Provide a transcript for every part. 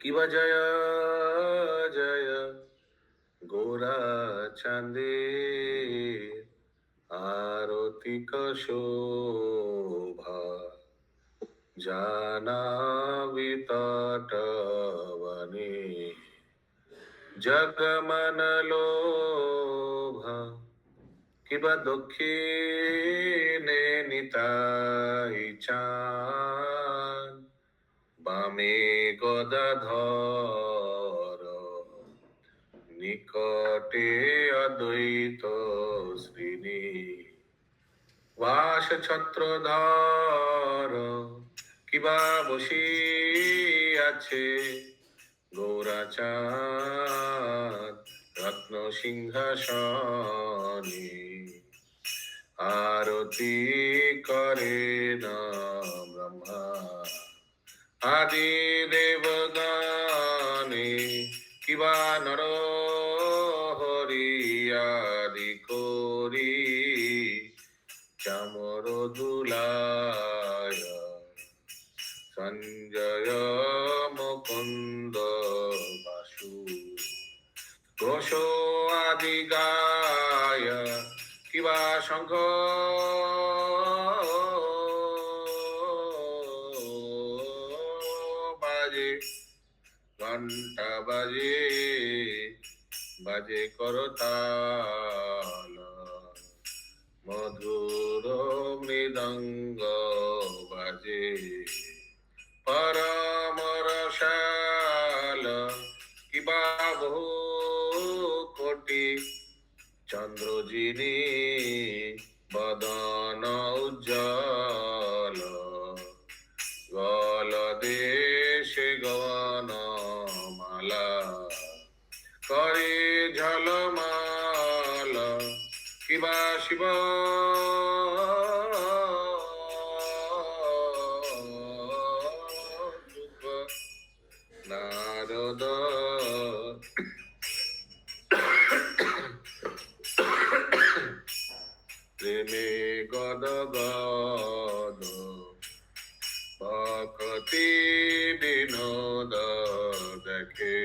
কিবা জয় জয় গোরা চাঁদে আরতি শোভা জানাবি তটবনে জগমনলোভা কিবা দক্ষিণে নিতাই চান বামে গদাধর, নিকটে অদ্বৈত শ্রীনি বাস ছত্রধর কিবা বসি আছে গৌরাচাঁদ রত্ন সিংহাসনে আরতি করে না আদি দেবগানে কিবা নর হরি আদি করি চামর দুলায় সঞ্জয় মুকুন্দ বাসু। ঘোষ আদি গায়, কিবা শঙ্খ বাজে ঘণ্টা বাজে বাজে করতাল। মধুর মৃদঙ্গ বাজে। পরমরসাল কিবা বহু কোটি। চন্দ্রজিনী বদন উজ্জ্বল। গল করে ঝলমাল কিবা শিব? নারদ। প্রেমে গদ গদ ভকতি বিনোদ দেখে।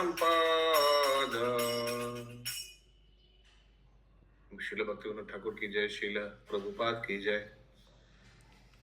সম্পদ ভক্তিগণ ভক্তি ঠাকুর কি জয় শিলা প্রভুপাদ কি জয়?